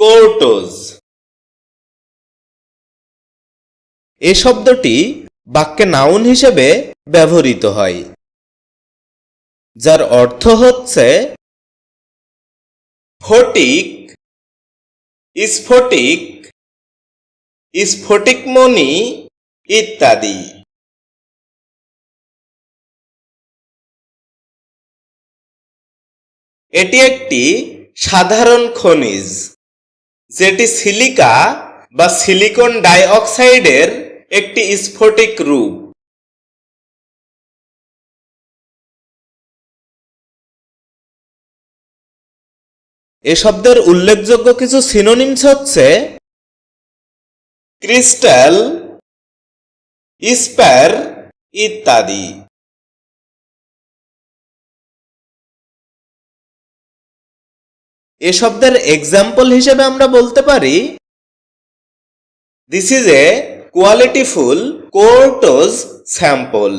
কোর্টোজ। এ শব্দটি বাক্যে নাউন হিসেবে ব্যবহৃত হয়, যার অর্থ হচ্ছে ফটিক স্ফটিক স্ফটিকমণি ইত্যাদি। এটি একটি সাধারণ খনিজ। যেটি সিলিকা বা সিলিকন ডাইঅক্সাইডের একটি স্ফটিক রূপ। এ শব্দের উল্লেখযোগ্য কিছু সিনোনিমস হচ্ছে ক্রিস্টাল, স্প্যার ইত্যাদি। এ শব্দের এক্সাম্পল হিসেবে আমরা বলতে পারি দিস ইজ এ কোয়ালিটিফুল কোর্টোজ স্যাম্পল